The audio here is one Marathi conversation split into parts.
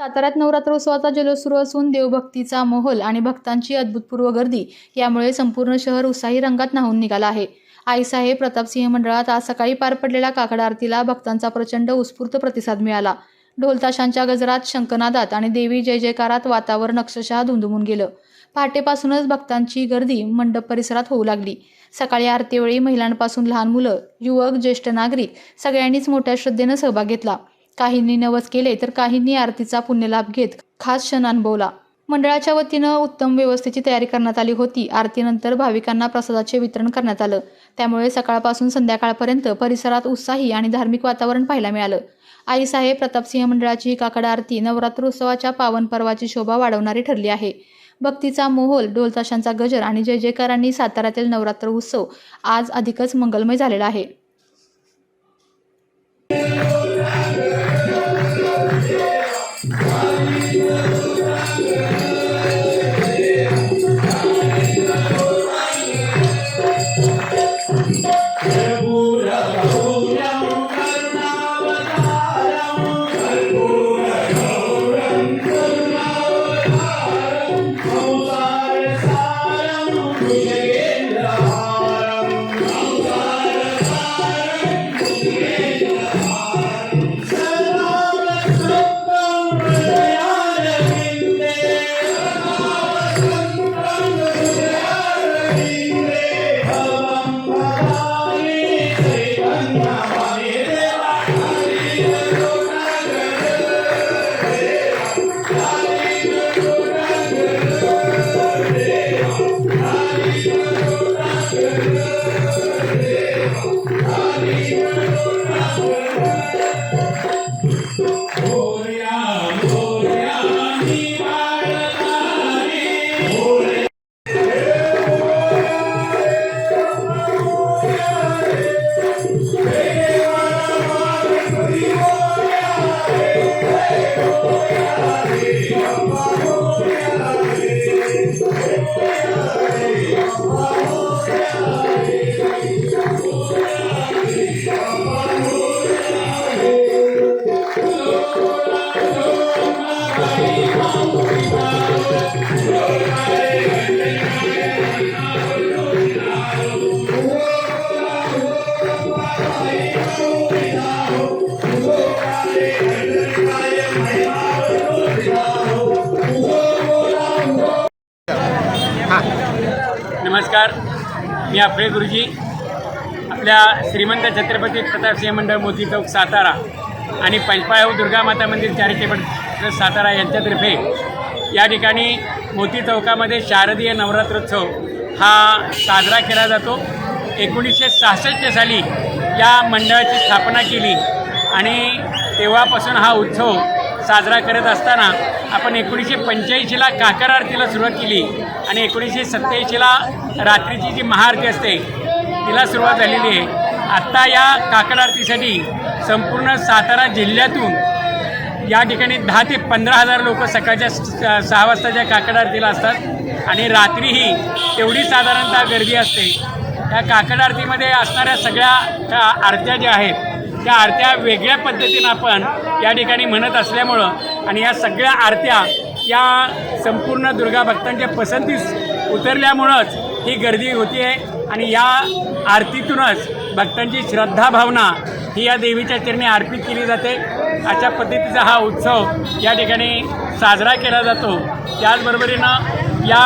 साताऱ्यात नवरात्रोत्सवाचा जल्लोष सुरू असून देवभक्तीचा मोहल आणि भक्तांची अद्भुतपूर्व गर्दी यामुळे संपूर्ण शहर उत्साही रंगात नाहून निघाला आहे. आईसाहेब प्रतापसिंह मंडळात आज सकाळी पार पडलेल्या काकड आरतीला भक्तांचा प्रचंड उत्स्फूर्त प्रतिसाद मिळाला. ढोलताशांच्या गजरात शंकनादात आणि देवी जय जयकारात वातावरण अक्षरशः धुंदुमून गेलं. पहाटेपासूनच भक्तांची गर्दी मंडप परिसरात होऊ लागली. सकाळी आरतीवेळी महिलांपासून लहान मुलं युवक ज्येष्ठ नागरिक सगळ्यांनीच मोठ्या श्रद्धेनं सहभाग घेतला. काहींनी नवस केले तर काहींनी आरतीचा पुण्यलाभ घेत खास क्षण अनुभवला. मंडळाच्या वतीनं उत्तम व्यवस्थेची तयारी करण्यात आली होती. आरतीनंतर भाविकांना प्रसादाचे वितरण करण्यात आलं. त्यामुळे सकाळपासून संध्याकाळपर्यंत परिसरात उत्साही आणि धार्मिक वातावरण पाहायला मिळालं. आईसाहेब प्रतापसिंह मंडळाची ही काकड आरती नवरात्रोत्सवाच्या पावन पर्वाची शोभा वाढवणारी ठरली आहे. भक्तीचा मोहोल ढोलताशांचा गजर आणि जय जयकारांनी साताऱ्यातील नवरात्र उत्सव आज अधिकच मंगलमय झालेला आहे. नमस्कार. मी आपले गुरुजी. आपल्या श्रीमंत छत्रपती प्रतापसिंह मंडळ मोती चौक सातारा आणि पंचपाळव दुर्गा माता मंदिर चॅरिटेबल ट्रस्ट सातारा यांच्यातर्फे या ठिकाणी मोती चौकामध्ये शारदीय नवरात्रोत्सव हा साजरा केला जातो. एकोणीसशे सहासष्ट साली या मंडळाची स्थापना केली आणि तेव्हापासून हा उत्सव साजरा करत असताना आपण एकोणीसशे पंच्याऐंशीला काकर आरतीला सुरुवात केली आणि एकोणीसशे सत्त्याऐंशीला रात्रीची जी महाआरती असते तिला सुरुवात झालेली आहे. आत्ता या काकड आरतीसाठी संपूर्ण सातारा जिल्ह्यातून या ठिकाणी दहा ते पंधरा हजार लोक सकाळच्या स- सहा वाजताच्या काकड आरतीला असतात आणि रात्रीही तेवढी साधारणतः गर्दी असते. या काकड आरतीमध्ये असणाऱ्या सगळ्या त्या आरत्या ज्या आहेत त्या आरत्या वेगळ्या पद्धतीनं आपण या ठिकाणी म्हणत असल्यामुळं आणि या सगळ्या आरत्या या संपूर्ण दुर्गा भक्तांच्या पसंतीस उतरल्यामुळंच ही गर्दी होती आहे आणि या आरतीतूनच भक्तांची श्रद्धा भावना ही या देवीच्या चरणी अर्पित केली जाते. अशा पद्धतीचा हा उत्सव या ठिकाणी साजरा केला जातो. त्याचबरोबरीनं या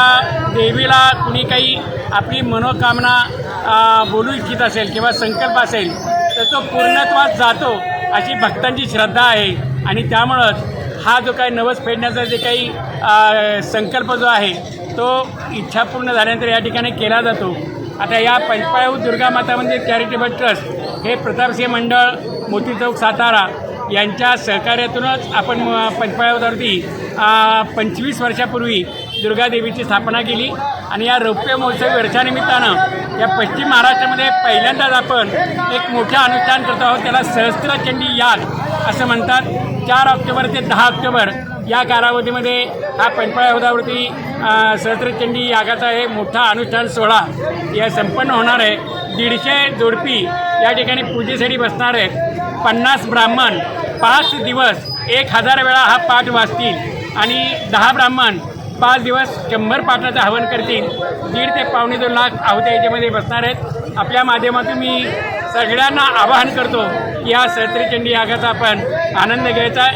देवीला कुणी काही आपली मनोकामना बोलू इच्छित असेल किंवा संकल्प असेल तर तो पूर्णत्वात जातो अशी भक्तांची श्रद्धा आहे. आणि त्यामुळंच हा जो काही नवस फेडण्याचा जे काही संकल्प जो आहे तो इच्छा पूर्ण झाल्यानंतर या ठिकाणी केला जातो. आता या पंचपाळू दुर्गा माता मंदिर चॅरिटेबल ट्रस्ट हे प्रतापसिंह मंडळ मोती चौक सातारा यांच्या सहकार्यातूनच आपण म- पंचपाळ्यावरती पंचवीस वर्षापूर्वी दुर्गादेवीची स्थापना केली आणि या रौप्य महोत्सवी वर्षानिमित्तानं या पश्चिम महाराष्ट्रामध्ये पहिल्यांदाच आपण एक मोठं अनुष्ठान करत आहोत. त्याला सहस्त्रचंडी याग असं म्हणतात. चार ऑक्टोबर ते दहा ऑक्टोबर या कालावधीमध्ये हा पंचपाळ्या हौदावरती सहस्त्रचंडी यागाचा हे मोठा अनुष्ठान सोहळा या संपन्न होणार आहे. दीडशे जोडपी या ठिकाणी पूजेसाठी बसणार आहेत. पन्नास ब्राह्मण पाच दिवस एक हजार वेळा हा पाठ वाचतील आणि दहा ब्राह्मण पाच दिवस शंभर पाठाचं हवन करतील. दीड ते पावणे दोन लाख आहुत्या याच्यामध्ये बसणार आहेत. आपल्या माध्यमातून मी सगळ्यांना आवाहन करतो की या सहस्त्रचंडी यागाचा आपण आनंद घ्यायचा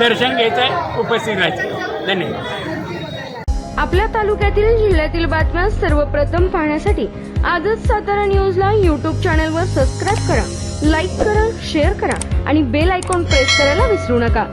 दर्शन घ्यायचं उपस्थित राहायचं. धन्यवाद. आपल्या तालुक्यातील जिल्ह्यातील बातम्या सर्वप्रथम पाहण्यासाठी आजच सातारा न्यूजला यूट्यूब चॅनलवर सबस्क्राईब करा लाईक करा शेअर करा आणि बेल आयकॉन प्रेस करायला विसरू नका.